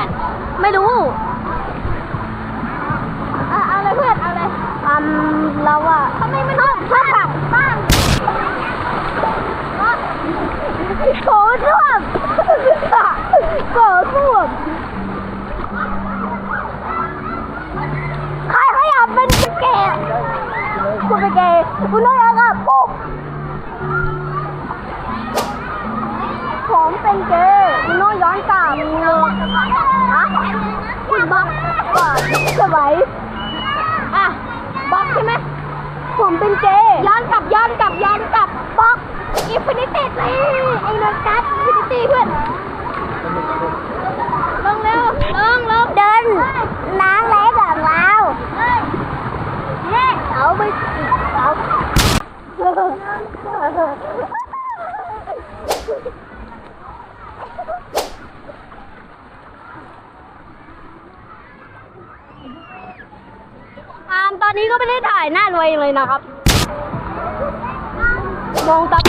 กัไม่รู้เอออาเลยเพื่อน เอาเลยอืมเราอะทำไมไม่ต้องข้ามฝั่งบ้างโผล่ท่วมโผล่ท่วมใครเขาอยากเป็นแกย์คุณเป็นแกย์คุณน้อยแล้วก็ปุ๊บของเป็นแก สวัยอะบล็อกใช่ไหมผมเป็นเกย์ย้อนกลับย้อนกลับย้อนกลับบล็อกอินฟินิตี้เลยไอ้นนกัสอินฟินิตี้เพื่อนลงเร็วลงลงเดินล้างเล็บแบบว้าวเอาไปเอา อามตอนนี้ก็ไม่ได้ถ่ายหน้ารวยเลยนะครับ มองตา